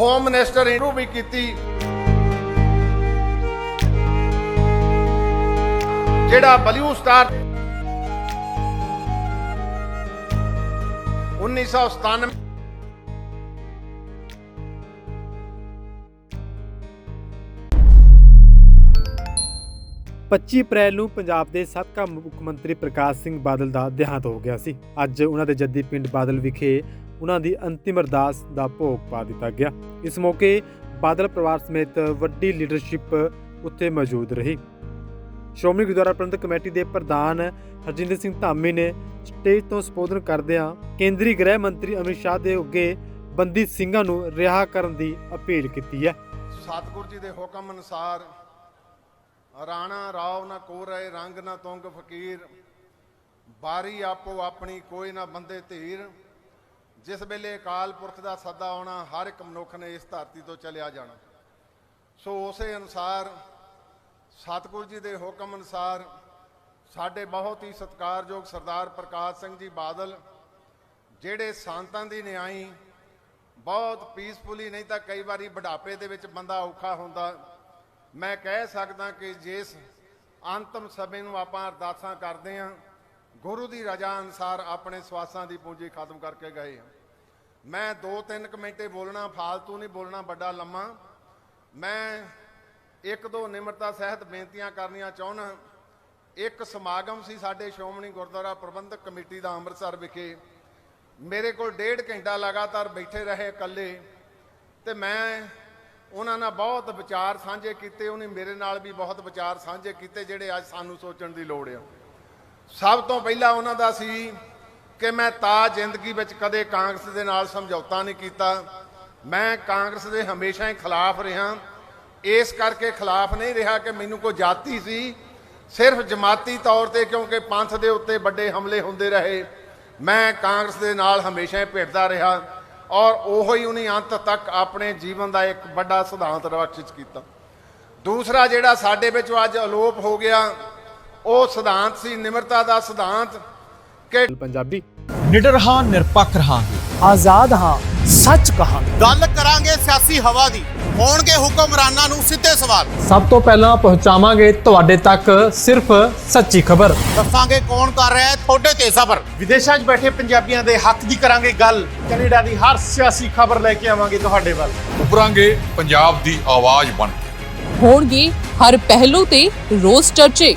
Home minister ਇਹਨੂੰ ਵੀ ਕੀਤੀ। ਜਿਹੜਾ ਬਲੂ ਸਟਾਰ 1997 25 ਅਪ੍ਰੈਲ ਨੂੰ ਪੰਜਾਬ ਦੇ ਸਾਬਕਾ ਮੁੱਖ ਮੰਤਰੀ ਪ੍ਰਕਾਸ਼ ਸਿੰਘ ਬਾਦਲ ਦਾ ਦੇਹਾਂਤ ਹੋ ਗਿਆ ਸੀ। ਅੱਜ ਉਹਨਾਂ ਦੇ ਜੱਦੀ ਪਿੰਡ ਬਾਦਲ ਵਿਖੇ ਉਹਨਾਂ ਦੀ ਅੰਤਿਮ ਅਰਦਾਸ ਦਾ ਭੋਗ ਪਾ ਦਿੱਤਾ ਗਿਆ। ਇਸ ਮੌਕੇ ਬਾਦਲ ਪਰਿਵਾਰ ਸਮੇਤ ਵੱਡੀ ਲੀਡਰਸ਼ਿਪ ਉੱਥੇ ਮੌਜੂਦ ਰਹੀ। ਸ਼੍ਰੋਮਣੀ ਗੁਰਦੁਆਰਾ ਪ੍ਰਬੰਧਕ ਕਮੇਟੀ ਦੇ ਪ੍ਰਧਾਨ ਹਰਜਿੰਦਰ ਸਿੰਘ ਧਾਮੀ ਨੇ ਸਟੇਜ ਤੋਂ ਸੰਬੋਧਨ ਕਰਦਿਆਂ ਕੇਂਦਰੀ ਗ੍ਰਹਿ ਮੰਤਰੀ ਅਮਿਤ ਸ਼ਾਹ ਦੇ ਅੱਗੇ ਬੰਦੀ ਸਿੰਘਾਂ ਨੂੰ ਰਿਹਾ ਕਰਨ ਦੀ ਅਪੀਲ ਕੀਤੀ ਹੈ। ਸਤਿਗੁਰ ਜੀ ਦੇ ਹੁਕਮ ਅਨੁਸਾਰ ਰਾਣਾ ਰਾਵ ਨਾ ਕੋ ਰਹੇ, ਰੰਗ ਨਾ ਤੁੰਗ ਫਕੀਰ, ਬਾਰੀ ਆਪੋ ਆਪਣੀ, ਕੋਈ ਨਾ ਬੰਦੇ ਧੀਰ। ਜਿਸ ਵੇਲੇ ਅਕਾਲ ਪੁਰਖ ਦਾ ਸੱਦਾ ਆਉਣਾ, ਹਰ ਇੱਕ ਮਨੁੱਖ ਨੇ ਇਸ ਧਰਤੀ ਤੋਂ ਚਲਿਆ ਜਾਣਾ। ਸੋ ਉਸੇ ਅਨੁਸਾਰ, ਸਤਿਗੁਰੂ ਜੀ ਦੇ ਹੁਕਮ ਅਨੁਸਾਰ, ਸਾਡੇ ਬਹੁਤ ਹੀ ਸਤਿਕਾਰਯੋਗ ਸਰਦਾਰ ਪ੍ਰਕਾਸ਼ ਸਿੰਘ ਜੀ ਬਾਦਲ, ਜਿਹੜੇ ਸੰਤਾਂ ਦੀ ਨਿਆਈ, ਬਹੁਤ ਪੀਸਫੁਲੀ ਨਹੀਂ ਤਾਂ ਕਈ ਵਾਰੀ ਬੁਢਾਪੇ ਦੇ ਵਿੱਚ ਬੰਦਾ ਔਖਾ ਹੁੰਦਾ। ਮੈਂ ਕਹਿ ਸਕਦਾ ਕਿ ਜਿਸ ਅੰਤਮ ਸਮੇਂ ਨੂੰ ਆਪਾਂ ਅਰਦਾਸਾਂ ਕਰਦੇ ਹਾਂ ਗੁਰੂ ਦੀ ਰਜ਼ਾ ਅਨੁਸਾਰ ਆਪਣੇ ਸਵਾਸਾਂ ਦੀ ਪੂੰਜੀ ਖਤਮ ਕਰਕੇ ਗਏ ਹਾਂ। ਮੈਂ ਦੋ ਤਿੰਨ ਕੁ ਮਿੰਟੇ ਬੋਲਣਾ, ਫਾਲਤੂ ਨਹੀਂ ਬੋਲਣਾ, ਵੱਡਾ ਲੰਮਾ। ਮੈਂ ਇੱਕ ਦੋ ਨਿਮਰਤਾ ਸਹਿਤ ਬੇਨਤੀਆਂ ਕਰਨੀਆਂ ਚਾਹੁੰਦਾ। ਇੱਕ ਸਮਾਗਮ ਸੀ ਸਾਡੇ ਸ਼੍ਰੋਮਣੀ ਗੁਰਦੁਆਰਾ ਪ੍ਰਬੰਧਕ ਕਮੇਟੀ ਦਾ ਅੰਮ੍ਰਿਤਸਰ ਵਿਖੇ। ਮੇਰੇ ਕੋਲ ਡੇਢ ਘੰਟਾ ਲਗਾਤਾਰ ਬੈਠੇ ਰਹੇ ਇਕੱਲੇ। ਤੇ ਮੈਂ ਉਹਨਾਂ ਨਾਲ ਬਹੁਤ ਵਿਚਾਰ ਸਾਂਝੇ ਕੀਤੇ, ਉਹਨੇ ਮੇਰੇ ਨਾਲ ਵੀ ਬਹੁਤ ਵਿਚਾਰ ਸਾਂਝੇ ਕੀਤੇ, ਜਿਹੜੇ ਅੱਜ ਸਾਨੂੰ ਸੋਚਣ ਦੀ ਲੋੜ ਆ। ਸਭ ਤੋਂ ਪਹਿਲਾਂ ਉਹਨਾਂ ਦਾ ਸੀ ਕਿ ਮੈਂ ਤਾਂ ਜ਼ਿੰਦਗੀ ਵਿੱਚ ਕਦੇ ਕਾਂਗਰਸ ਦੇ ਨਾਲ ਸਮਝੌਤਾ ਨਹੀਂ ਕੀਤਾ। ਮੈਂ ਕਾਂਗਰਸ ਦੇ ਹਮੇਸ਼ਾ ਹੀ ਖਿਲਾਫ ਰਿਹਾ। ਇਸ ਕਰਕੇ ਖਿਲਾਫ ਨਹੀਂ ਰਿਹਾ ਕਿ ਮੈਨੂੰ ਕੋਈ ਜਾਤੀ ਸੀ। ਸਿਰਫ ਜਮਾਤੀ ਤੌਰ ਤੇ ਕਿਉਂਕਿ ਪੰਥ ਦੇ ਉੱਤੇ ਵੱਡੇ ਹਮਲੇ ਹੁੰਦੇ ਰਹੇ। ਮੈਂ ਕਾਂਗਰਸ ਦੇ ਨਾਲ ਹਮੇਸ਼ਾ ਹੀ ਭਿੜਦਾ ਰਿਹਾ ਔਰ ਉਹੋ ਹੀ ਉਹਨੇ ਅੰਤ ਤੱਕ ਆਪਣੇ ਜੀਵਨ ਦਾ ਇੱਕ ਵੱਡਾ ਸਿਧਾਂਤ ਰਖਿਤ ਕੀਤਾ। ਦੂਸਰਾ ਜਿਹੜਾ ਸਾਡੇ ਵਿੱਚ ਅੱਜ ਅਲੋਪ ਹੋ ਗਿਆ ਉਹ ਸਿਧਾਂਤ ਸੀ ਨਿਮਰਤਾ ਦਾ ਸਿਧਾਂਤ ਕਿ ਪੰਜਾਬੀ। ਨਿਡਰ ਹਾਂ ਨਿਰਪੱਖ ਰਹਾਂਗੇ। ਆਜ਼ਾਦ ਹਾਂ ਸੱਚ ਕਹਾਂਗੇ। ਗੱਲ ਕਰਾਂਗੇ ਸਿਆਸੀ ਹਵਾ ਦੀ ਹੋਣਗੇ ਹੁਕਮਰਾਨਾਂ ਨੂੰ ਸਿੱਧੇ ਸਵਾਲ। ਸਭ ਤੋਂ ਪਹਿਲਾਂ ਪਹੁੰਚਾਵਾਂਗੇ ਤੁਹਾਡੇ ਤੱਕ ਸਿਰਫ ਸੱਚੀ ਖਬਰ। ਦੱਸਾਂਗੇ ਕੌਣ ਕਰ ਰਿਹਾ ਹੈ ਤੁਹਾਡੇ ਤੇ ਸਬਰ। ਵਿਦੇਸ਼ਾਂ 'ਚ ਬੈਠੇ ਪੰਜਾਬੀਆਂ ਦੇ ਹੱਕ ਦੀ ਕਰਾਂਗੇ ਗੱਲ। ਕੈਨੇਡਾ ਦੀ ਹਰ ਸਿਆਸੀ ਖਬਰ ਲੈ ਕੇ ਆਵਾਂਗੇ ਤੁਹਾਡੇ ਵੱਲ। ਉਭਰਾਂਗੇ ਪੰਜਾਬ ਦੀ ਆਵਾਜ਼ ਬਣ ਕੇ। ਹੋਣਗੇ ਹਰ ਪਹਿਲੂ ਤੇ ਰੋਜ਼ ਚਰਚੇ।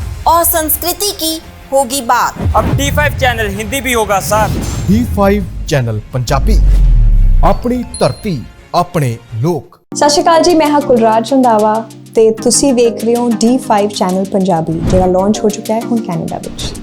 और संस्कृति की होगी बात ਅਬ D5 ਚੈਨਲ ਹਿੰਦੀ ਵੀ ਹੋਗਾ ਸਰ D5 ਚੈਨਲ ਪੰਜਾਬੀ ਆਪਣੀ ਧਰਤੀ ਆਪਣੇ ਲੋਕ ਸਤਿ ਸ਼੍ਰੀ ਅਕਾਲ ਜੀ ਮੈਂ ਹਾਂ ਕੁਲਰਾਜ ਰੰਧਾਵਾ ਤੇ ਤੁਸੀਂ ਵੇਖ ਰਹੇ ਹੋ D5 ਚੈਨਲ ਪੰਜਾਬੀ ਜਿਹੜਾ ਲਾਂਚ ਹੋ ਚੁੱਕਾ ਹੈ ਹੁਣ ਕੈਨੇਡਾ ਵਿੱਚ